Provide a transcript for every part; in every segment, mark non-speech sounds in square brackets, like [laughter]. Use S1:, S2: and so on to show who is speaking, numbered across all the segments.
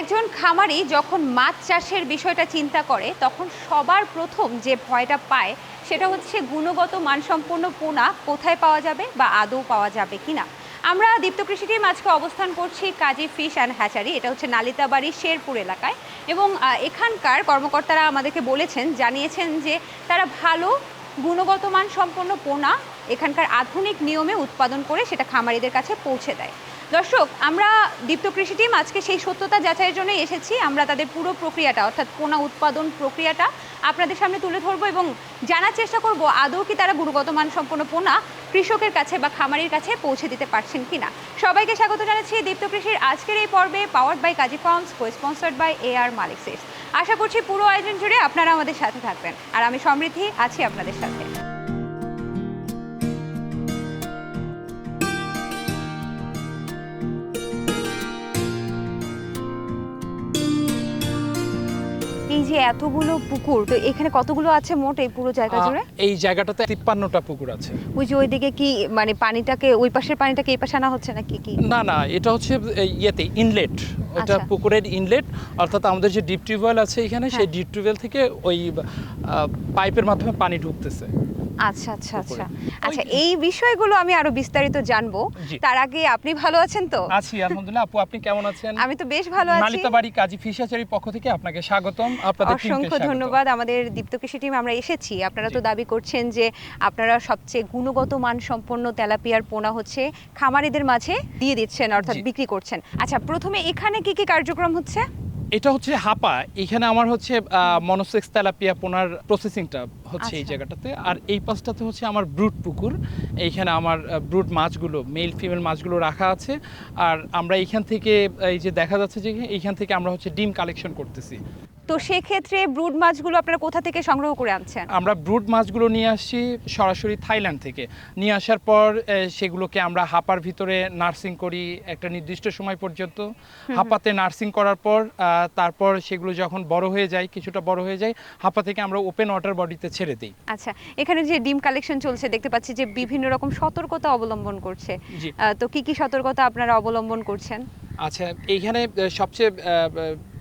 S1: একজন খামারি যখন মাছ চাষের বিষয়টা চিন্তা করে, তখন সবার প্রথম যে ভয়টা পায়, সেটা হচ্ছে গুণগত মানসম্পন্ন পোনা কোথায় পাওয়া যাবে বা আদৌ পাওয়া যাবে কিনা। আমরা দীপ্ত কৃষি টিম আজকে অবস্থান করছি কাজী ফিশ অ্যান্ড হ্যাচারি, এটা হচ্ছে নালিতাবাড়ি শেরপুর এলাকায়। এবং এখানকার কর্মকর্তারা আমাদেরকে বলেছেন, জানিয়েছেন যে তারা ভালো গুণগত মান সম্পন্ন পোনা এখানকার আধুনিক নিয়মে উৎপাদন করে সেটা খামারিদের কাছে পৌঁছে দেয়। দর্শক, আমরা দীপ্ত কৃষি টিম আজকে সেই সত্যতা যাচাইয়ের জন্য এসেছি। আমরা তাদের পুরো প্রক্রিয়াটা, অর্থাৎ পোনা উৎপাদন প্রক্রিয়াটা আপনাদের সামনে তুলে ধরবো এবং জানার চেষ্টা করব, আদৌ কি তারা গুণগত মান সম্পন্ন পোনা কৃষকের কাছে বা খামারির কাছে পৌঁছে দিতে পারছেন কিনা? সবাইকে স্বাগত জানাচ্ছি দীপ্ত কৃষির আজকের এই পর্বে powered by Kazi Farms co sponsored by A R Malik আশা করছি পুরো আয়োজন জুড়ে আপনারা আমাদের সাথে থাকবেন। আর আমি সমৃদ্ধি, আছি আপনাদের সাথে। এতগুলো পুকুর তো এখানে কতগুলো আছে মোট এই পুরো জায়গা জুড়ে?
S2: এই জায়গাটাতে তিপ্পান্নটা পুকুর আছে।
S1: ওই যে ওইদিকে কি মানে পানিটাকে ওই পাশের পানিটাকে এই পাশে আনা হচ্ছে নাকি কি?
S2: না না এটা হচ্ছে ইয়েতে ইনলেট। ওটা
S1: আচ্ছা।
S2: পুকুরের ইনলেট। অর্থাৎ আমাদের যে ডিপ টিউবওয়েল আছে এখানে সেই
S1: হ্যাঁ।
S2: ডিপ টিউবওয়েল থেকে ওই পাইপের মাধ্যমে পানি ঢুকতেছে।
S1: আচ্ছা আচ্ছা আচ্ছা। আচ্ছা এই বিষয়গুলো আমি আরও বিস্তারিত জানব। তার আগে আপনি ভালো আছেন তো?
S2: আছি আলহামদুলিল্লাহ। আপু আপনি কেমন আছেন?
S1: আমি তো বেশ ভালো আছি।
S2: নালিতাবাড়ি কাজী ফিশাচারির পক্ষ থেকে আপনাকে স্বাগতম। আপনাদের
S1: অসংখ্য ধন্যবাদ। আমাদের দীপ্ত কৃষি টিম আমরা এসেছি। আপনারা তো দাবি করছেন যে আপনারা সবচেয়ে গুণগত মান সম্পন্ন তেলাপিয়ার পোনা হচ্ছে খামারিদের মাঝে দিয়ে দিচ্ছেন অর্থাৎ বিক্রি করছেন। আচ্ছা প্রথমে এখানে কি কি কার্যক্রম হচ্ছে?
S2: এটা হচ্ছে হাপা। এখানে আমার হচ্ছে মনোসেক্স তেলাপিয়া পোনার প্রসেসিংটা হচ্ছে এই
S1: আচ্ছা।
S2: জায়গাটাতে। আর এই পাশটাতে হচ্ছে আমার ব্রুট পুকুর। এইখানে আমার ব্রুট মাছগুলো মেল ফিমেল মাছগুলো রাখা আছে। আর আমরা এইখান থেকে এই যে দেখা যাচ্ছে যে এইখান থেকে আমরা হচ্ছে ডিম কালেকশন করতেছি।
S1: তো সেক্ষেত্রে ব্রুড মাছগুলো আপনারা কোথা থেকে সংগ্রহ করে আনছেন?
S2: আমরা ব্রুড মাছগুলো নিয়ে আসছি সরাসরি থাইল্যান্ড থেকে। নিয়ে আসার পর সেগুলোকে আমরা হাপার ভিতরে নার্সিং করি একটা নির্দিষ্ট সময় পর্যন্ত। হাপাতে নার্সিং করার পর তারপর সেগুলো যখন বড় হয়ে যায় কিছুটা বড় হয়ে যায় হাপা থেকে আমরা ওপেন ওয়াটার বডিতে ছেড়ে দিই।
S1: আচ্ছা এখানে যে ডিম কালেকশন চলছে দেখতে পাচ্ছি যে বিভিন্ন রকম সতর্কতা অবলম্বন করছে। তো কি কি সতর্কতা আপনারা অবলম্বন করছেন?
S2: আচ্ছা এইখানে সবচেয়ে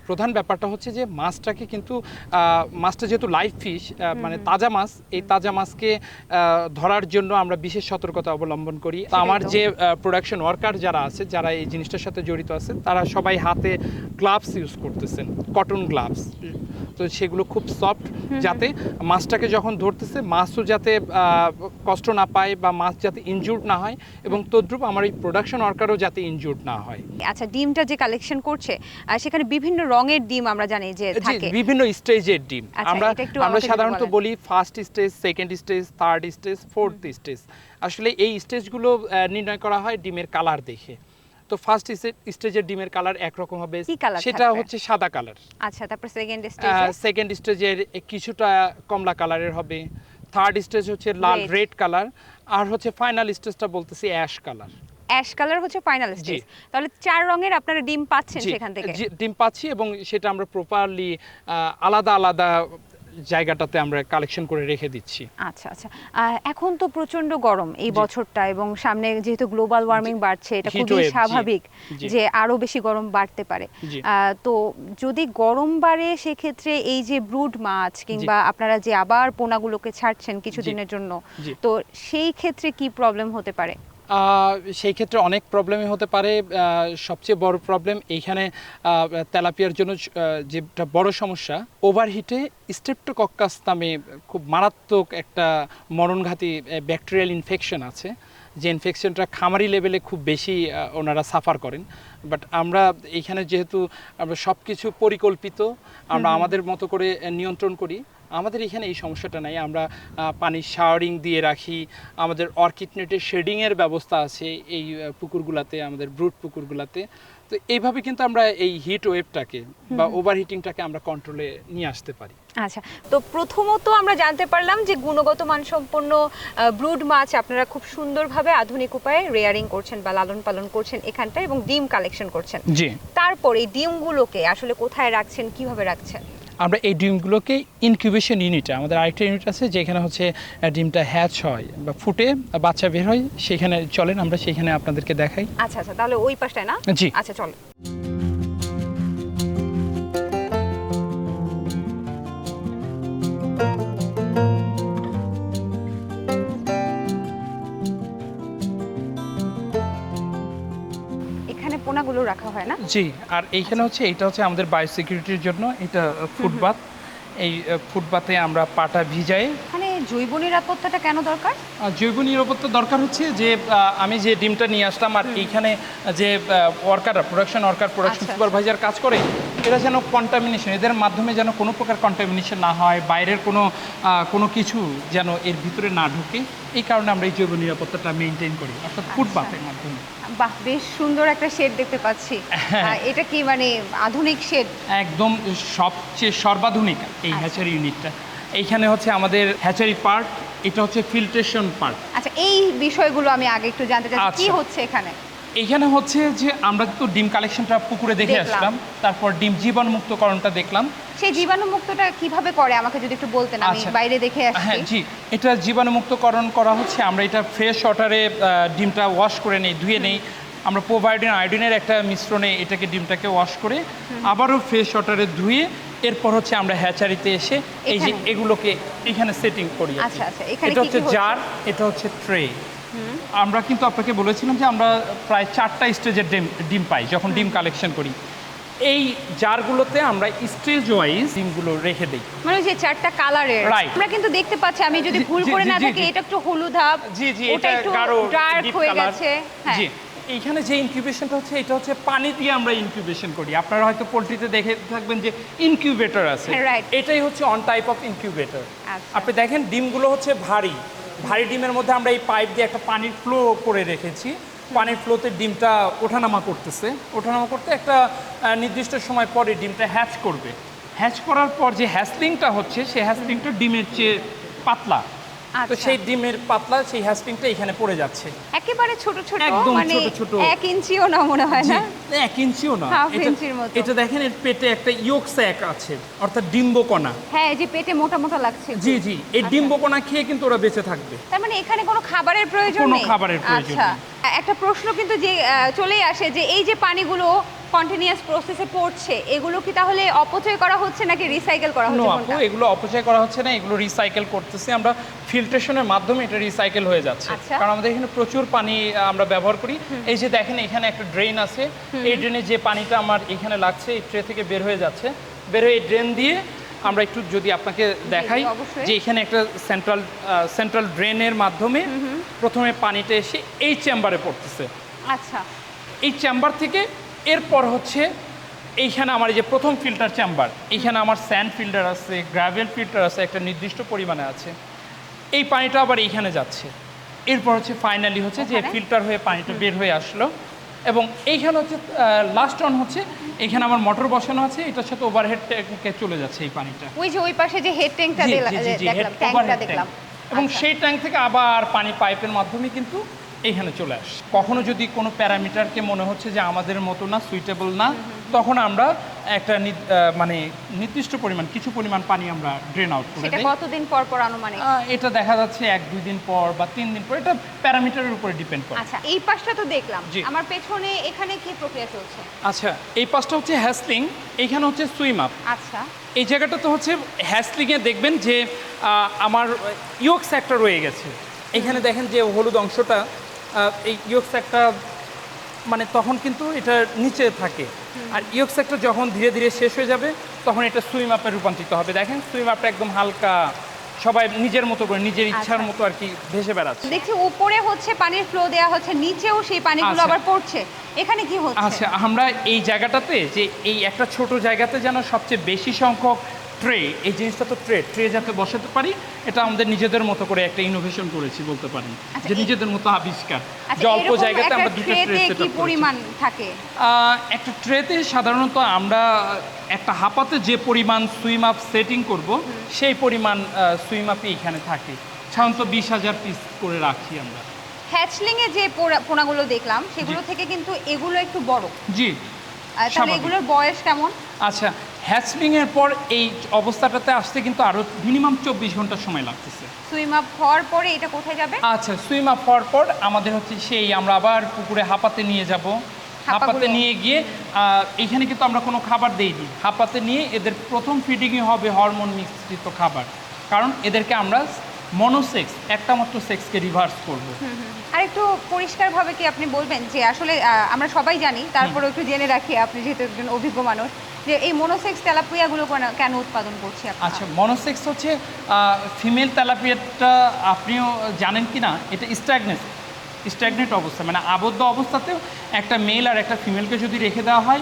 S2: প্রধান ব্যাপারটা হচ্ছে যে মাছটাকে কিন্তু মাছটা যেহেতু লাইভ ফিশ মানে তাজা মাছ এই তাজা মাছকে ধরার জন্য আমরা বিশেষ সতর্কতা অবলম্বন করি। আমার যে প্রোডাকশন ওয়ার্কার যারা আছে যারা এই জিনিসটার সাথে জড়িত আছে তারা সবাই হাতে গ্লাভস ইউজ করতেছেন কটন গ্লাভস তো সেগুলো খুব সফট যাতে মাছটাকে যখন ধরতেছে মাছও যাতে কষ্ট না পায় বা মাছ যাতে ইনজুর্ড না হয় এবং তদ্রুপ আমার এই প্রোডাকশন ওয়ার্কারও যাতে ইনজুর্ড না হয়।
S1: আচ্ছা ডিমটা যে কালেকশন করছে সেখানে বিভিন্ন রঙের ডিম আমরা জানি যে থাকে।
S2: বিভিন্ন স্টেজের ডিম।
S1: আচ্ছা,
S2: আমরা আমরা সাধারণত বলি first stage second stage third stage fourth stage আসলে এই স্টেজগুলো নির্ণয় করা হয় ডিমের কালার দেখে। তো ফার্স্ট স্টেজের ডিমের কালার একরকম হবে। সেটা হচ্ছে সাদা কালার
S1: আচ্ছা তারপর সেকেন্ড স্টেজ
S2: সেকেন্ড স্টেজের কিছুটা কমলা কালারের হবে। থার্ড স্টেজ হচ্ছে লাল রেড কালার আর হচ্ছে ফাইনাল স্টেজটা বলতেছি অ্যাশ কালার
S1: অ্যাশ কালার হচ্ছে ফাইনাল স্টেজ তাহলে চার রঙের আপনারা ডিম পাচ্ছেন সেখান থেকে।
S2: ডিম পাচ্ছি এবং সেটা আমরা প্রপারলি আলাদা আলাদা জায়গাটাতে আমরা কালেকশন করে রেখে দিচ্ছি।
S1: আচ্ছা আচ্ছা। এখন তো প্রচণ্ড গরম এই বছরটা এবং সামনে যেহেতু গ্লোবাল ওয়ার্মিং বাড়ছে এটা খুবই স্বাভাবিক যে আরও বেশি গরম বাড়তে পারে। আহ, তো যদি গরম বাড়ে সেক্ষেত্রে এই যে ব্রুড মাছ কিংবা আপনারা যে আবার পোনাগুলোকে ছাড়ছেন কিছুদিনের জন্য তো সেই ক্ষেত্রে কি প্রবলেম হতে পারে?
S2: সেই ক্ষেত্রে অনেক প্রবলেমই হতে পারে। সবচেয়ে বড় প্রবলেম এইখানে তেলাপিয়ার জন্য যেটা বড় সমস্যা ওভারহিটে স্টেপ্টোকক্কাস নামে খুব মারাত্মক একটা মরণঘাতী ব্যাকটেরিয়াল ইনফেকশন আছে। যে ইনফেকশনটা খামারি লেভেলে খুব বেশি ওনারা সাফার করেন। বাট আমরা এইখানে যেহেতু আমরা সব কিছু পরিকল্পিত আমরা আমাদের মতো করে নিয়ন্ত্রণ করি আমাদের এখানে এই সমস্যাটা নাই। আমরা পানির শাওয়ারিং দিয়ে রাখি। আমাদের অর্কিড নেটের শেডিংয়ের ব্যবস্থা আছে এই পুকুরগুলাতে আমাদের ব্রুট পুকুরগুলাতে। তো এইভাবে কিন্তু আমরা এই হিট ওয়েভটাকে বা ওভারহিটিংটাকে আমরা কন্ট্রোলে নিয়ে আসতে পারি।
S1: আচ্ছা তো প্রথমত আমরা জানতে পারলাম যে গুণগত মানসম্পন্ন ব্রুড মাছ আপনারা খুব সুন্দরভাবে আধুনিক উপায়ে রেয়ারিং করছেন বা লালন পালন করছেন এখানটায় এবং ডিম কালেকশন করছেন।
S2: জি।
S1: তারপর এই ডিমগুলোকে আসলে কোথায় রাখছেন কীভাবে রাখছেন?
S2: আমরা এই ডিমগুলোকে ইনকিউবেশন ইউনিটে আমাদের আরেকটা ইউনিট আছে যেখানে হচ্ছে ডিমটা হ্যাচ হয় বা ফুটে বাচ্চা বের হয় সেখানে চলেন আমরা সেখানে আপনাদেরকে দেখাই।
S1: আচ্ছা আচ্ছা তাহলে ওই পাশটায় না?
S2: জি।
S1: আচ্ছা চলো। রাখা হয় না?
S2: জি আর এইখানে হচ্ছে এটা হচ্ছে আমাদের বায়োসিকিউরিটির জন্য এটা ফুটবাথ এই ফুটবাথে আমরা পাটা ভিজাই।
S1: মানে জৈব নিরাপত্তাটা কেন দরকার?
S2: জৈব নিরাপত্তা দরকার হচ্ছে যে আমি যে ডিমটা নিয়ে আসলাম আর এইখানে যে worker production worker production supervisor কাজ করে এরা যেন কন্টামিনেশন এদের মাধ্যমে যেন কোনো প্রকার কন্টামিনেশন না হয় বাইরের কোনো কোনো কিছু যেন এর ভিতরে না ঢুকে এই কারণে আমরা এই জৈব নিরাপত্তাটা মেনটেন করি অর্থাৎ
S1: আচ্ছা।
S2: ফুটবাথের মাধ্যমে
S1: বাহ বেশ সুন্দর একটা শেড দেখতে পাচ্ছি
S2: হ্যাঁ।
S1: এটা কি মানে আধুনিক শেড
S2: একদম সবচেয়ে সর্বাধুনিক এই
S1: আচ্ছা।
S2: হ্যাচারি ইউনিটটা এইখানে হচ্ছে আমাদের হ্যাচারি পার্ট এটা হচ্ছে ফিল্ট্রেশন পার্ট
S1: আচ্ছা এই বিষয়গুলো আমি আগে একটু জানতে চাচ্ছি কি
S2: আচ্ছা।
S1: হচ্ছে এখানে
S2: এইখানে হচ্ছে যে আমরা তো ডিম কালেকশনটা পুকুরে দেখে আসলাম তারপর ডিম জীবাণুমুক্তকরণটা দেখলাম।
S1: সেই জীবাণুমুক্তটা কীভাবে করে? আমাকে যদি একটু বলতেন আমি
S2: আচ্ছা।
S1: বাইরে দেখে
S2: হ্যাঁ জি। এটা জীবাণুমুক্তকরণ করা হচ্ছে আমরা এটা ফ্রেশ ওয়াটারে ডিমটা ওয়াশ করে নেই ধুয়ে নেই। আমরা প্রোভাইডিন আয়োডিনের একটা মিশ্রণে এটাকে ডিমটাকে ওয়াশ করে আবারও ফ্রেশ ওয়াটারে ধুয়ে এরপর হচ্ছে আমরা হ্যাচারিতে এসে এই যে এগুলোকে এখানে সেটিং করি
S1: আচ্ছা, আচ্ছা, এখানে
S2: এটা হচ্ছে? জার এটা হচ্ছে ট্রে আমরা কিন্তু আপনাকে বলেছিলাম যে আমরা প্রায় চারটা স্টেজের ডিম ডিম পাই যখন ডিম কালেকশন করি। এই জারগুলোতে আমরা স্টেজ ওয়াইজ ডিমগুলো রেখে দিই।
S1: মানে যে চারটা কালারের। আমরা কিন্তু দেখতে পাচ্ছি আমি যদি ভুল করে না থাকি এটা একটু হলুদ হলুদাভ
S2: জি জি এটা
S1: একটু ডার্ক হয়ে গেছে হ্যাঁ।
S2: জি এইখানে যে ইনকিউবেশনটা হচ্ছে এটা হচ্ছে পানি দিয়ে আমরা ইনকিউবেশন করি। আপনারা হয়তো পোলট্রিতে দেখে থাকবেন যে ইনকিউবেটর আছে। এটাই হচ্ছে অন টাইপ অফ ইনকিউবেটর। আপনি দেখেন ডিমগুলো হচ্ছে ভারী। ভারী ডিমের মধ্যে আমরা এই পাইপ দিয়ে একটা পানির ফ্লো করে রেখেছি। পানির ফ্লোতে ডিমটা ওঠানামা করতেছে। ওঠানামা করতে একটা নির্দিষ্ট সময় পরে ডিমটা হ্যাচ করবে। হ্যাচ করার পর যে হ্যাসলিংটা হচ্ছে সেই হ্যাসলিংটা ডিমের চেয়ে পাতলা। তো
S1: আচ্ছা।
S2: সেই ডিমের পাতলা সেই হ্যাস্টিংটা এখানে পড়ে যাচ্ছে
S1: একেবারে ছোট ছোট
S2: একদম
S1: মানে
S2: ছোট ছোট।
S1: এক ইঞ্চিও না মনে হয় না
S2: এক ইঞ্চিও না এটা-
S1: ইঞ্চির মতো।
S2: এটা দেখেন এর পেটে একটা ইয়োক স্যাক আছে অর্থাৎ ডিম্বকণা
S1: হ্যাঁ এই যে পেটে মোটা মোটা লাগছে
S2: জি জি এই
S1: আচ্ছা।
S2: ডিম্বকণা খেয়ে কিন্তু ওরা বেঁচে থাকবে
S1: তার মানে এখানে কোনো খাবারের প্রয়োজন
S2: কোনো খাবারের প্রয়োজন
S1: আচ্ছা
S2: নেই।
S1: একটা প্রশ্ন কিন্তু যে চলেই আসে যে এই যে পানিগুলো কন্টিনিউয়াস প্রসেসে পড়ছে এগুলো কি তাহলে অপচয় করা হচ্ছে নাকি রিসাইকেল করা হচ্ছে কোনটা?
S2: এগুলো অপচয় করা হচ্ছে না এগুলো রিসাইকেল করতেছি। আমরা ফিল্ট্রেশনের মাধ্যমে এটা রিসাইকেল হয়ে যাচ্ছে।
S1: আচ্ছা।
S2: কারণ আমাদের এখানে প্রচুর পানি আমরা ব্যবহার করি। এই যে দেখেন এখানে একটা ড্রেন আছে। এই ড্রেনে যে পানিটা আমার এখানে লাগছে এই ট্রে থেকে বের হয়ে যাচ্ছে। বের হয়ে ড্রেন দিয়ে আমরা একটু যদি আপনাকে দেখাই যে এখানে একটা সেন্ট্রাল সেন্ট্রাল ড্রেনের মাধ্যমে প্রথমে পানিটা এসে এই চেম্বারে পড়তেছে।
S1: আচ্ছা।
S2: এই চেম্বার থেকে এরপর হচ্ছে এইখানে আমার এই যে প্রথম ফিল্টার চেম্বার এইখানে আমার স্যান্ড ফিল্টার আছে গ্রাভেল ফিল্টার আছে একটা নির্দিষ্ট পরিমাণে আছে। এই পানিটা আবার এইখানে যাচ্ছে। এরপর হচ্ছে ফাইনালি হচ্ছে যে ফিল্টার হয়ে পানিটা বের হয়ে আসলো। এবং এইখানে হচ্ছে লাস্ট অন হচ্ছে এখানে আমার মোটর বসানো আছে এটার সাথে ওভারহেড ট্যাঙ্কে চলে যাচ্ছে এই পানিটা।
S1: ওই যে ওই পাশে যে হেড ট্যাঙ্কটা দেখলাম ট্যাঙ্কটা দেখলাম।
S2: এবং
S1: আচ্ছা।
S2: সেই ট্যাঙ্ক থেকে আবার পানি পাইপের মাধ্যমে কিন্তু এইখানে চলে আসে। কখনো যদি কোনো প্যারামিটারকে মনে হচ্ছে যে আমাদের মতো না সুইটেবল না তখন আমরা একটা মানে নির্দিষ্ট পরিমাণ কিছু পরিমাণ পানি আমরা ড্রেন আউট করে দিই।
S1: কতদিন পর পর আনুমানিক?
S2: এটা দেখা যাচ্ছে এক দুই দিন পর বা তিন দিন পর এটা প্যারামিটারের উপরে ডিপেন্ড করে।
S1: আচ্ছা এই পাশটা তো দেখলাম। আমার পেছনে এখানে কি প্রক্রিয়া চলছে?
S2: আচ্ছা এই পাশটা হচ্ছে হ্যাসলিং এইখানে হচ্ছে সুইম আপ।
S1: আচ্ছা।
S2: এই জায়গাটা তো হচ্ছে হ্যাসলিংয়ে দেখবেন যে আমার ইয়োক সেক্টর রয়ে গেছে। এখানে দেখেন যে হলুদ অংশটা এই ইয়োক স্যাকটা মানে তখন কিন্তু এটা নিচে থাকে। আর ইয়োক স্যাকটা যখন ধীরে ধীরে শেষ হয়ে যাবে তখন এটা সুইম আপে রূপান্তরিত হবে। দেখেন সুইম আপটা একদম হালকা সবাই নিজের মতো করে নিজের ইচ্ছার
S1: আচ্ছা।
S2: মতো আর কি ভেসে বেড়াচ্ছে।
S1: দেখছি উপরে হচ্ছে পানির ফ্লো দেওয়া হচ্ছে নিচেও সেই পানিগুলো
S2: আচ্ছা।
S1: আবার পড়ছে। এখানে কি হচ্ছে?
S2: আচ্ছা আমরা এই জায়গাটাতে যে এই একটা ছোট জায়গাতে যেন সবচেয়ে বেশি সংখ্যক ট্রে এই জিনিসটা তো ট্রে ট্রে যাতে বসাতে পারি এটা আমাদের নিজেদের মতো করে একটা ইনোভেশন করেছি বলতে পারেন।
S1: আচ্ছা,
S2: যে নিজেদের মতো আবিষ্কার।
S1: আচ্ছা
S2: যে অল্প জায়গাতে আমরা দুটো ট্রে
S1: কি পরিমাণ থাকে?
S2: একটা ট্রেতে সাধারণত আমরা একটা হাঁপাতে যে পরিমাণ সুইম আপ সেটিং করব সেই পরিমাণ সুইম আপই এখানে থাকে। সাধারণত বিশ হাজার পিস করে রাখি আমরা।
S1: হ্যাচলিং এ যে পোনা- পোনাগুলো দেখলাম সেগুলো থেকে কিন্তু এগুলো একটু বড়।
S2: জি।
S1: তাহলে এগুলোর বয়স কেমন?
S2: আচ্ছা হ্যাচলিং পর এই অবস্থাটাতে আসতে কিন্তু আরও মিনিমাম চব্বিশ ঘণ্টা সময় লাগতেছে।
S1: সুইম আপ হওয়ার পরে এটা কোথায় যাবে?
S2: আচ্ছা সুইম আপ হওয়ার পর আমাদের হচ্ছে সেই আমরা আবার পুকুরে হাঁপাতে নিয়ে যাব। হাঁপাতে নিয়ে গিয়ে এখানে কিন্তু আমরা কোনো খাবার দেইনি। হাঁপাতে নিয়ে এদের প্রথম ফিডিংই হবে হরমোন মিশ্রিত খাবার। কারণ এদেরকে আমরা মনোসেক্স একটা মাত্র সেক্সকে রিভার্স করব।
S1: আর একটু পরিষ্কারভাবে কি আপনি বলবেন যে আসলে আমরা সবাই জানি তারপরে একটু জেনে রাখি আপনি যেহেতু একজন অভিজ্ঞ মানুষ যে এই মনোসেক্স তেলাপিয়াগুলো কেন- কেন উৎপাদন করছে?
S2: আচ্ছা মনোসেক্স হচ্ছে ফিমেল তেলাপিয়াটা আপনিও জানেন কি না এটা স্ট্যাগনেট স্ট্যাগনেট অবস্থা। মানে আবদ্ধ অবস্থাতেও একটা মেল আর একটা ফিমেলকে যদি রেখে দেওয়া হয়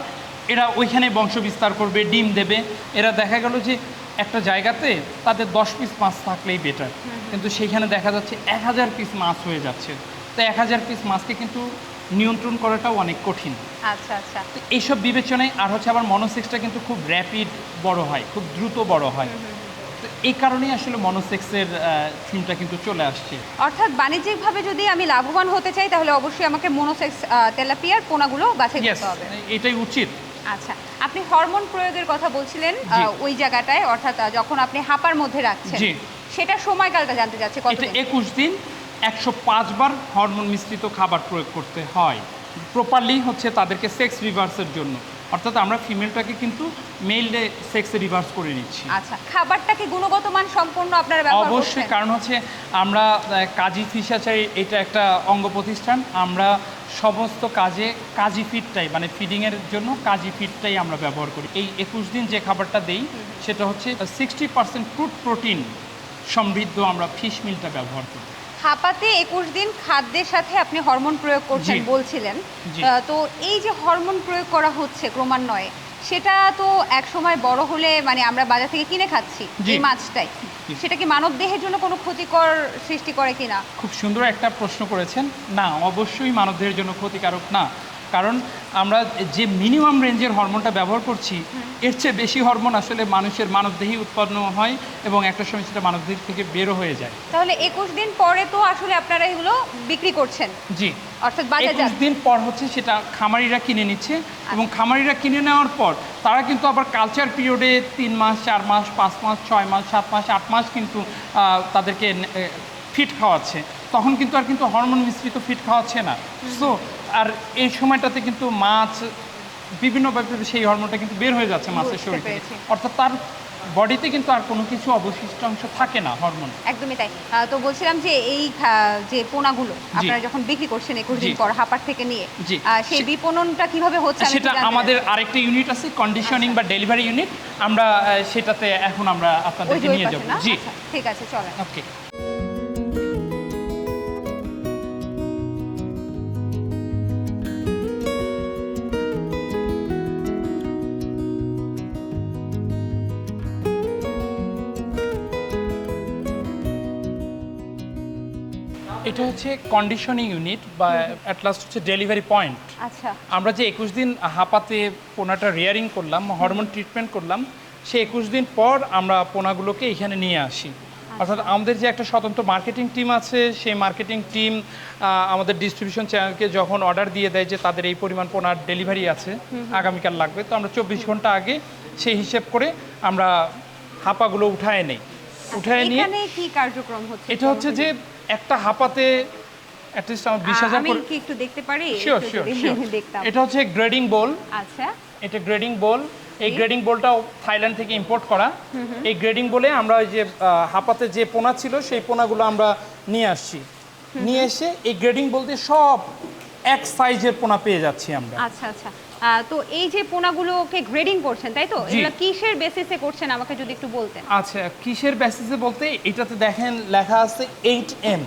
S2: এরা ওইখানে বংশ বিস্তার করবে ডিম দেবে। এরা দেখা গেল যে একটা জায়গাতে তাদের দশ পিস মাছ থাকলেই বেটার কিন্তু সেইখানে দেখা যাচ্ছে এক হাজার পিস মাছ হয়ে যাচ্ছে। তো এক হাজার পিস মাছকে কিন্তু নিয়ন্ত্রণ করাটাও অনেক কঠিন।
S1: আচ্ছা আচ্ছা।
S2: তো এইসব বিবেচনায় আর হচ্ছে আবার মনোসেক্সটা কিন্তু খুব র্যাপিড বড় হয় খুব দ্রুত বড় হয়। তো এই কারণেই আসলে মনোসেক্সের থিমটা কিন্তু চলে আসছে।
S1: অর্থাৎ বাণিজ্যিকভাবে যদি আমি লাভবান হতে চাই তাহলে অবশ্যই আমাকে মনোসেক্স তেলাপিয়ার পোনাগুলো বাছাই করতে হবে।
S2: এটাই উচিত।
S1: আচ্ছা আপনি হরমোন প্রয়োগের কথা বলছিলেন ওই জায়গাটায় অর্থাৎ যখন আপনি হাঁপার মধ্যে রাখছেন। সেটা সময়কালটা জানতে চাচ্ছি কত
S2: একুশ দিন একশো পাঁচবার হরমোন মিশ্রিত খাবার প্রয়োগ করতে হয়। প্রপারলি হচ্ছে তাদেরকে সেক্স রিভার্সের জন্য। অর্থাৎ আমরা ফিমেলটাকে কিন্তু মেইলে সেক্স রিভার্স করে নিচ্ছি।
S1: আচ্ছা খাবারটা কি গুণগত মান সম্পূর্ণ আপনারা ব্যবহার
S2: অবশ্যই কারণ হচ্ছে আমরা কাজী ফিশাচারি এটা একটা অঙ্গ প্রতিষ্ঠান। আমরা সমস্ত কাজে কাজী ফিডটাই মানে ফিডিংয়ের জন্য কাজী ফিডটাই আমরা ব্যবহার করি। এই একুশ দিন যে খাবারটা দেই সেটা হচ্ছে সিক্সটি পার্সেন্ট ফ্রুট প্রোটিন সমৃদ্ধ আমরা ফিশ মিলটা ব্যবহার করি।
S1: হাপাতে একুশ দিন খাদ্যের সাথে আপনি হরমোন প্রয়োগ করছেন বলছিলেন। তো এই যে হরমোন প্রয়োগ করা হচ্ছে ক্রমান্বয়ে সেটা তো এক সময় বড় হলে মানে আমরা বাজার থেকে কিনে খাচ্ছি। এই মাছটাই। সেটা কি মানব দেহের জন্য কোনো ক্ষতিকর সৃষ্টি করে কিনা?
S2: খুব সুন্দর একটা প্রশ্ন করেছেন। না অবশ্যই মানব দেহের জন্য ক্ষতিকারক না। কারণ আমরা যে মিনিমাম রেঞ্জের হরমোনটা ব্যবহার করছি এর চেয়ে বেশি হরমোন আসলে মানুষের মানবদেহেই উৎপন্ন হয় এবং একটা সময় সেটা মানবদেহ থেকে বেরো হয়ে যায়।
S1: তাহলে একুশ দিন পরে তো আসলে আপনারা এগুলো বিক্রি করছেন।
S2: জি।
S1: অর্থাৎ
S2: একুশ দিন পর হচ্ছে সেটা খামারিরা কিনে নিচ্ছে এবং খামারিরা কিনে নেওয়ার পর তারা কিন্তু আবার কালচার পিরিয়ডে তিন মাস চার মাস পাঁচ মাস ছয় মাস সাত মাস আট মাস কিন্তু তাদেরকে ফিট খাওয়াচ্ছে। তখন কিন্তু আর কিন্তু হরমোন মিশ্রিত ফিট খাওয়াচ্ছে না। সো আর এই সময়টাতে কিন্তু মাছ বিভিন্নভাবে সেই হরমোনটা কিন্তু বের হয়ে যাচ্ছে মাছের শরীর থেকে। অর্থাৎ তার বডিতে কিন্তু আর কোনো কিছু অবশিষ্টাংশ থাকে না হরমোন
S1: একদমই তাই। তো বলছিলাম যে এই যে পোনাগুলো আপনারা যখন বিক্রি করছেন একুশ দিন পর হাপার থেকে নিয়ে। সেই বিপণনটা কীভাবে হচ্ছে
S2: সেটা আমাদের আরেকটা ইউনিট আছে কন্ডিশনিং বা ডেলিভারি ইউনিট আমরা সেটাতে এখন আমরা আপনাদেরকে নিয়ে যাব। জি।
S1: আচ্ছা, ঠিক আছে চলেন।
S2: ওকে এটা হচ্ছে কন্ডিশনিং ইউনিট বা অ্যাট লাস্ট হচ্ছে ডেলিভারি পয়েন্ট
S1: আচ্ছা।
S2: আমরা যে একুশ দিন হাঁপাতে পোনাটা রেয়ারিং করলাম হরমোন ট্রিটমেন্ট করলাম সে একুশ দিন পর আমরা পোনাগুলোকে এখানে নিয়ে আসি। অর্থাৎ আমাদের যে একটা স্বতন্ত্র মার্কেটিং টিম আছে সেই মার্কেটিং টিম আমাদের ডিস্ট্রিবিউশন চ্যানেলকে যখন অর্ডার দিয়ে দেয় যে তাদের এই পরিমাণ পোনার ডেলিভারি আছে আগামীকাল লাগবে তো আমরা চব্বিশ ঘণ্টা আগে সেই হিসেব করে আমরা হাঁপাগুলো উঠায় নেই। উঠায় নিয়ে
S1: এখানে কি কার্যক্রম হচ্ছে?
S2: এটা হচ্ছে যে একটা হাঁপাতে অ্যাটলিস্ট আমার বিশ হাজার
S1: আমি কি একটু দেখতে পারি?
S2: শিওর শিওর [laughs]
S1: দেখতাম।
S2: এটা হচ্ছে গ্রেডিং বোল
S1: আচ্ছা।
S2: এটা গ্রেডিং বোল এই গ্রেডিং বোলটাও থাইল্যান্ড থেকে ইম্পোর্ট করা। এই গ্রেডিং বলে আমরা ওই যে হাঁপাতে যে পোনা ছিল সেই পোনাগুলো আমরা নিয়ে আসছি। নিয়ে এসে এই গ্রেডিং বলতে সব এক সাইজের পোনা পেয়ে যাচ্ছি আমরা।
S1: আচ্ছা আচ্ছা। তো এই যে পোনাগুলোকে গ্রেডিং করছেন তাই তো? এগুলো কিসের বেসিসে করছেন আমাকে যদি একটু বলতেন?
S2: আচ্ছা কিসের বেসিসে বলতে এটাতে দেখেন লেখা আছে এইট এম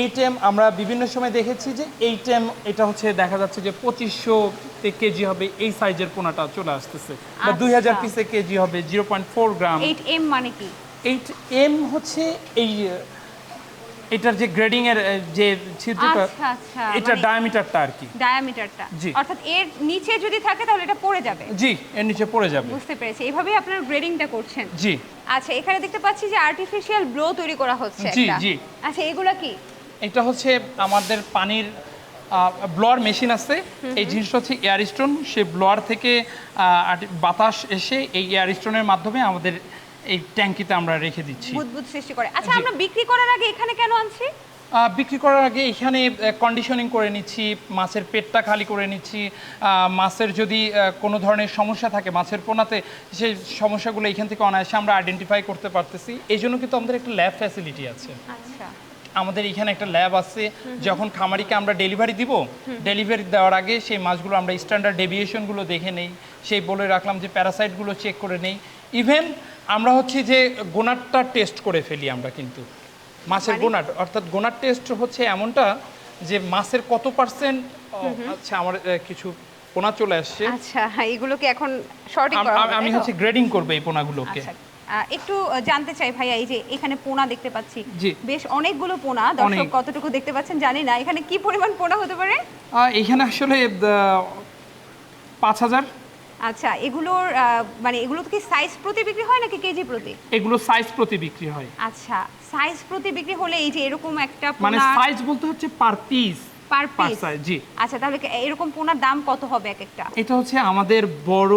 S2: এইট এম আমরা বিভিন্ন সময় দেখেছি যে এইট এম এটা হচ্ছে দেখা যাচ্ছে যে পঁচিশশো কেজি হবে এই সাইজের পোনাটা চলে আসতেছে। বা দুই হাজার
S1: আচ্ছা।
S2: পিসে কেজি হবে zero point four gram
S1: eight M মানে কি?
S2: এইট এম হচ্ছে এই এটার যে গ্রেডিং এর যে ছিদ্রটা
S1: আচ্ছা আচ্ছা
S2: এটা ডায়ামিটারটা আর কি।
S1: ডায়ামিটারটা
S2: জি।
S1: অর্থাৎ এর নিচে যদি থাকে তাহলে এটা পড়ে যাবে।
S2: জি এর নিচে পড়ে যাবে।
S1: বুঝতে পেরেছি। এইভাবেই আপনার গ্রেডিংটা করছেন।
S2: জি।
S1: আচ্ছা এখানে দেখতে পাচ্ছি যে আর্টিফিশিয়াল ব্লো তৈরি করা হচ্ছে
S2: জি, জি।
S1: আচ্ছা এগুলা কি?
S2: এটা হচ্ছে আমাদের পানির ব্লোয়ার মেশিন আছে। এই জিনিসটা হচ্ছে এয়ার স্টোন সেই ব্লোয়ার থেকে বাতাস এসে এই এয়ার স্টোনের মাধ্যমে আমাদের এই ট্যাঙ্কিতে আমরা রেখে দিচ্ছি।
S1: বুদবুদ সৃষ্টি করে। আচ্ছা আমরা বিক্রি করার আগে এখানে কেন আনছি?
S2: বিক্রি করার আগে এখানে কন্ডিশনিং করে নিচ্ছি মাছের পেটটা খালি করে নিচ্ছি মাছের যদি কোনো ধরনের সমস্যা থাকে মাছের পোনাতে সেই সমস্যাগুলো এখান থেকে অনায়াসে আমরা আইডেন্টিফাই করতে পারতেছি। এই জন্য কিন্তু আমাদের একটা ল্যাব ফ্যাসিলিটি আছে।
S1: আচ্ছা।
S2: আমাদের এখানে একটা ল্যাব আছে যখন খামারিকে আমরা ডেলিভারি দিব ডেলিভারি দেওয়ার আগে সেই মাছগুলো আমরা স্ট্যান্ডার্ড ডেভিয়েশনগুলো দেখে নেই সেই বলে রাখলাম যে প্যারাসাইটগুলো চেক করে নেই। ইভেন আমরা হচ্ছে যে গোনারটা টেস্ট করে ফেলি আমরা কিন্তু। মাছের
S1: মানে?
S2: গোনার অর্থাৎ গোনার টেস্ট হচ্ছে এমনটা যে মাছের কত পার্সেন্ট আচ্ছা আমার কিছু পোনা চলে আসছে।
S1: আচ্ছা এগুলোকে এখন শর্টিং করা
S2: আমি হচ্ছে গ্রেডিং করব এই পোনাগুলোকে।
S1: আচ্ছা একটু জানতে চাই ভাইয়া এই যে এখানে পোনা দেখতে পাচ্ছি। বেশ অনেকগুলো পোনা দর্শক। কতটুকু দেখতে পাচ্ছেন জানি না। এখানে কি পরিমাণ পোনা হতে পারে?
S2: এখানে আসলে পাঁচ হাজার।
S1: আচ্ছা এগুলোর মানে এগুলো কি সাইজ প্রতি বিক্রি হয় নাকি কেজি প্রতি?
S2: এগুলো সাইজ প্রতি বিক্রি হয়।
S1: আচ্ছা সাইজ প্রতি বিক্রি হলে এই যে এরকম একটা
S2: মানে সাইজ বলতে হচ্ছে পার পিস
S1: পার পিস
S2: জি।
S1: আচ্ছা তাহলে কি এরকম পোনার দাম কত হবে এক একটা
S2: এটা হচ্ছে আমাদের বড়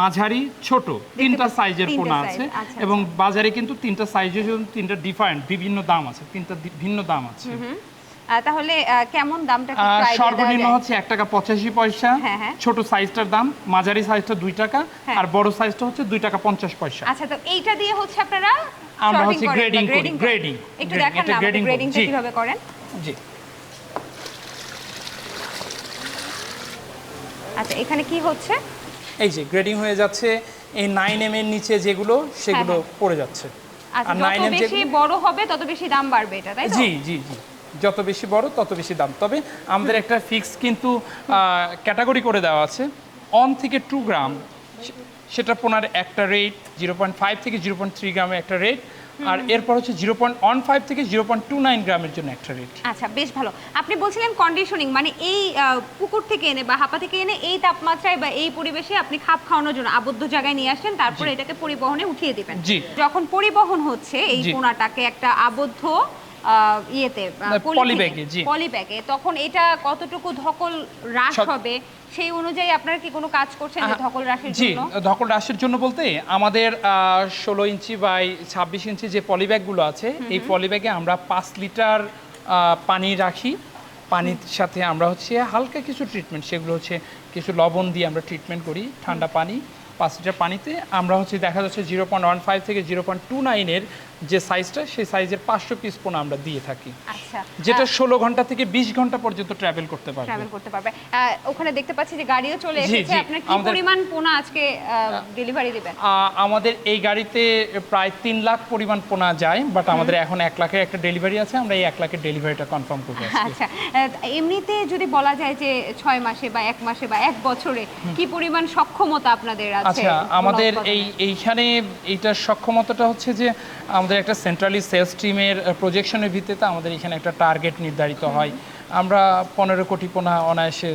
S2: মাঝারি ছোট। তিনটা সাইজের পোনা আছে
S1: আচ্ছা,
S2: এবং বাজারে কিন্তু তিনটা সাইজের জন্য তিনটা ডিফারেন্ট বিভিন্ন দাম আছে তিনটা ভিন্ন দাম আছে।
S1: তাহলে কেমন দামটা
S2: সর্বনিম্ন হচ্ছে এক টাকা পঁচাশি পয়সা।
S1: হ্যাঁ, হ্যাঁ।
S2: ছোট সাইজটার দাম মাঝারি সাইজটা দুই টাকা
S1: হ্যাঁ।
S2: আর বড় সাইজটা হচ্ছে দুই টাকা পঞ্চাশ পয়সা।
S1: আচ্ছা তো এইটা দিয়ে হচ্ছে আপনারা
S2: আমরা হচ্ছে grading করি,
S1: grading, একটু দেখান না গ্রেডিংটা কীভাবে করেন?
S2: জি।
S1: আচ্ছা এখানে কি হচ্ছে?
S2: এই যে গ্রেডিং হয়ে যাচ্ছে। এই নাইন এম এর নিচে যেগুলো সেগুলো। পড়ে যাচ্ছে।
S1: আচ্ছা
S2: আর
S1: যত
S2: 9M
S1: বেশি বড় হবে তত বেশি দাম বাড়বে এটা তাই তো?
S2: জি জি জি। যত বেশি বড় তত বেশি দাম। তবে আমাদের একটা ফিক্স কিন্তু ক্যাটাগরি করে দেওয়া আছে। অন থেকে টু গ্রাম সেটা পোনার একটা রেট জিরো পয়েন্ট ফাইভ থেকে জিরো পয়েন্ট থ্রি গ্রামের একটা রেট আর এরপর হচ্ছে জিরো পয়েন্ট ওয়ান ফাইভ থেকে জিরো পয়েন্ট টু নাইন গ্রামের জন্য একটা রেট
S1: আচ্ছা বেশ ভালো। আপনি বলছিলেন কন্ডিশনিং মানে এই পুকুর থেকে এনে বা হাপা থেকে এনে এই তাপমাত্রায় বা এই পরিবেশে আপনি খাপ খাওয়ানোর জন্য আবদ্ধ জায়গায় নিয়ে আসেন তারপরে এটাকে পরিবহনে উঠিয়ে দিবেন। যখন পরিবহন হচ্ছে এই পোনাটাকে একটা আবদ্ধ ইয়েতে
S2: পলিব্যাগে, জি।
S1: পলিব্যাগে তখন এটা কতটুকু ধকল হ্রাস হবে সেই অনুযায়ী আপনারা কি কোনো কাজ করছেন ধকল হ্রাসের জন্য?
S2: ধকল হ্রাসের জন্য বলতে আমাদের ষোলো ইঞ্চি বাই ছাব্বিশ ইঞ্চি যে পলিব্যাগগুলো আছে এই পলিব্যাগে আমরা পাঁচ লিটার পানি রাখি। পানির সাথে আমরা হচ্ছে হালকা কিছু ট্রিটমেন্ট সেগুলো হচ্ছে কিছু লবণ দিয়ে আমরা ট্রিটমেন্ট করি ঠান্ডা পানি পাঁচ লিটার পানিতে। আমরা হচ্ছে দেখা যাচ্ছে জিরো পয়েন্ট ওয়ান ফাইভ থেকে জিরো পয়েন্ট টু নাইনের যে সাইজটা সেই সাইজের পাঁচশো পিস পোনা আমরা দিয়ে থাকি।
S1: আচ্ছা
S2: যেটা ষোলো ঘণ্টা থেকে বিশ ঘণ্টা পর্যন্ত ট্রাভেল করতে পারবে।
S1: ট্রাভেল করতে পারবে। ওখানে দেখতে পাচ্ছি যে গাড়িও চলে এসেছে। আপনার কি পরিমাণ পোনা আজকে ডেলিভারি দিবেন?
S2: আমাদের এই গাড়িতে প্রায় তিন লাখ পরিমাণ পোনা যায় বাট আমাদের এখন এক লাখের একটা ডেলিভারি আছে। আমরা এই এক লাখের ডেলিভারিটা কনফার্ম করব
S1: আচ্ছা এমনিতে যদি বলা যায় যে ছয় মাসে বা এক মাসে বা এক বছরে কি পরিমাণ সক্ষমতা আপনাদের আছে
S2: আচ্ছা আমাদের এই এইখানে এইটার সক্ষমতাটা হচ্ছে যে আমাদের একটা সেন্ট্রালি সেলস টিমের প্রজেকশনের ভিত্তিতে আমাদের এখানে একটা টার্গেট নির্ধারিত হয়। আমরা পনেরো কোটি পোনা অনায়াসে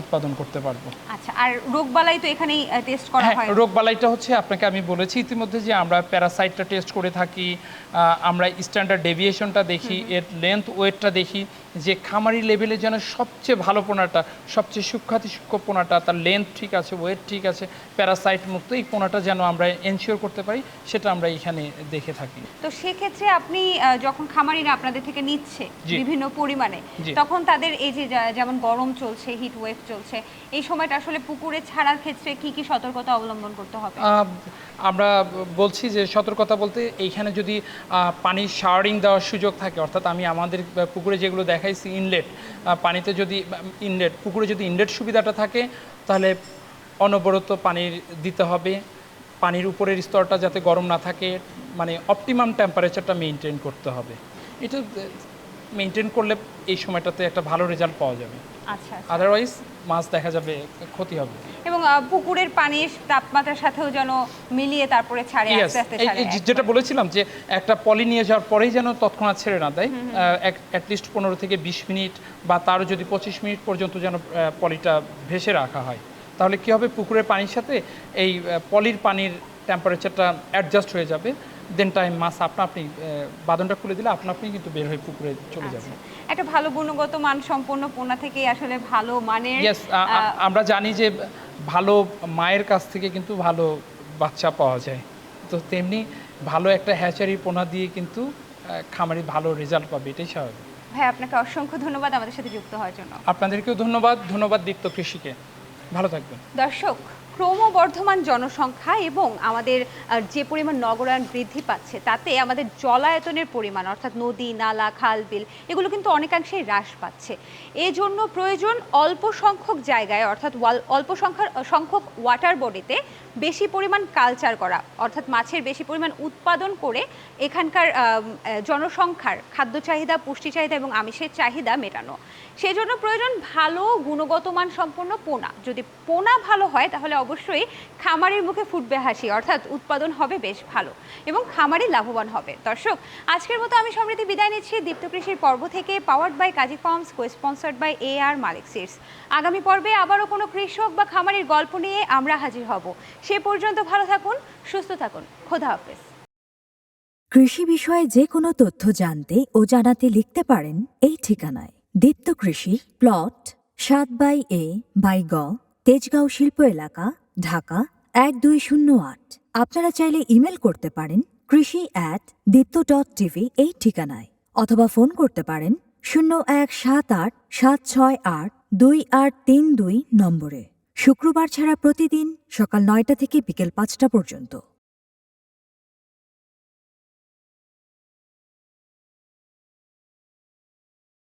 S2: উৎপাদন করতে পারব।
S1: আচ্ছা আর রোগবালাই তো এখানেই টেস্ট করা
S2: হ্যাঁ
S1: হয়।
S2: রোগবালাইটা হচ্ছে আপনাকে আমি বলেছি ইতিমধ্যে যে আমরা প্যারাসাইটটা টেস্ট করে থাকি আমরা স্ট্যান্ডার্ড ডেভিয়েশনটা দেখি এর লেন্থ ওয়েটটা দেখি। যে খামারি লেভেলে যেন সবচেয়ে ভালো পোনাটা সবচেয়ে সূক্ষাতি সূক্ষ্ম পোনাটা তার লেন্থ ঠিক আছে ওয়েট ঠিক আছে প্যারাসাইট মুক্ত এই পোনাটা যেন আমরা এনশিওর করতে পারি সেটা আমরা এখানে দেখে থাকি।
S1: তো সেক্ষেত্রে আপনি যখন খামারিরা আপনাদের থেকে নিচ্ছে বিভিন্ন পরিমাণে তখন তাদের এই যে যেমন গরম চলছে হিট ওয়েভ চলছে এই সময়টা আসলে পুকুরে ছাড়ার ক্ষেত্রে কি কি সতর্কতা অবলম্বন করতে হবে?
S2: আমরা বলছি যে সতর্কতা বলতে এইখানে যদি পানির শাওয়ারিং দেওয়ার সুযোগ থাকে অর্থাৎ আমি আমাদের পুকুরে যেগুলো দেখাইছি ইনলেট পানিতে যদি ইনলেট পুকুরে যদি ইনলেট সুবিধাটা থাকে, তাহলে অনবরত পানির দিতে হবে। পানির উপরের স্তরটা যাতে গরম না থাকে মানে অপটিমাম টেম্পারেচারটা মেনটেন করতে হবে। এটা মেনটেন করলে এই সময়টাতে একটা ভালো রেজাল্ট পাওয়া যাবে।
S1: আচ্ছা
S2: আদারওয়াইজ মাছ দেখা যাবে ক্ষতি হবে।
S1: এবং পুকুরের পানির তাপমাত্রার সাথেও যেন মিলিয়ে তারপরে ছাড়ে আস্তে আস্তে ছাড়ে।
S2: যেটা বলেছিলাম যে একটা পলি নিয়ে যাওয়ার পরেই যেন তৎক্ষণাৎ ছেড়ে না দেয় অ্যাটলিস্ট পনেরো থেকে বিশ মিনিট বা তারও যদি পঁচিশ মিনিট পর্যন্ত যেন পলিটা ভেসে রাখা হয়। তাহলে কি হবে? পুকুরের পানির সাথে এই পলির পানির টেম্পারেচারটা অ্যাডজাস্ট হয়ে যাবে। দেন টাইম মাছ আপনা আপনি বাদনটা খুলে দিলে আপনা আপনি কিন্তু বের হয়ে পুকুরে চলে যাবে
S1: আচ্ছা। একটা ভালো গুণগত মান সম্পন্ন পোনা থেকে আসলে ভালো মানের
S2: ইয়েস আমরা জানি যে ভালো মায়ের কাছ থেকে কিন্তু ভালো বাচ্চা পাওয়া যায়। তো তেমনি ভালো একটা হ্যাচারি পোনা দিয়ে কিন্তু খামারি ভালো রেজাল্ট পাবে এটাই স্বাভাবিক।
S1: ভাই আপনাকে অসংখ্য ধন্যবাদ আমাদের সাথে যুক্ত হওয়ার জন্য।
S2: আপনাদেরকেও ধন্যবাদ ধন্যবাদ দীপ্ত কৃষিকে। ভালো থাকবেন।
S1: দর্শক ক্রমবর্ধমান জনসংখ্যা এবং আমাদের যে পরিমাণ নগরায়ন বৃদ্ধি পাচ্ছে, তাতে আমাদের জলায়তনের পরিমাণ, অর্থাৎ নদী, নালা, খাল, বিল, এগুলো কিন্তু অনেকাংশেই হ্রাস পাচ্ছে। এজন্য প্রয়োজন অল্প সংখ্যক জায়গায়, অর্থাৎ অল্প সংখ্যার, সংখ্যক ওয়াটার বডিতে বেশি পরিমাণ কালচার করা, অর্থাৎ মাছের বেশি পরিমাণ উৎপাদন করে এখানকার জনসংখ্যার খাদ্য চাহিদা, পুষ্টি চাহিদা এবং আমিষের চাহিদা মেটানো। সেজন্য প্রয়োজন ভালো গুণগত মান সম্পন্ন পোনা। যদি পোনা ভালো হয়, তাহলে অবশ্যই খামারের মুখে ফুটবে হাসি, অর্থাৎ উৎপাদন হবে বেশ ভালো এবং খামারি লাভবান হবে। দর্শক, আজকের মতো আমি সমৃদ্ধি বিদায় নিচ্ছি। দীপ্ত কৃষির পর্ব থেকে powered by Kazi Farms co sponsored by A R Malik seeds আগামী পর্বে আবারও কোনো কৃষক বা খামারির গল্প নিয়ে আমরা হাজির হব। সে পর্যন্ত ভালো থাকুন, সুস্থ থাকুন। খোদা হাফেজ।
S3: কৃষি বিষয়ে যে কোনো তথ্য জানতে ও জানাতে লিখতে পারেন এই ঠিকানায়। দীপ্ত কৃষি, প্লট, সাত বাই এ, বাই গ, তেজগাঁও শিল্প এলাকা, ঢাকা, এক দুই শূন্য আট। আপনারা চাইলে ইমেল করতে পারেন কৃষি অ্যাট দীপ্ত ডট টিভি এই ঠিকানায়। অথবা ফোন করতে পারেন শূন্য এক সাত আট সাত ছয় আট দুই আট তিন দুই নম্বরে। শুক্রবার ছাড়া প্রতিদিন সকাল নয়টা থেকে বিকেল পাঁচটা পর্যন্ত।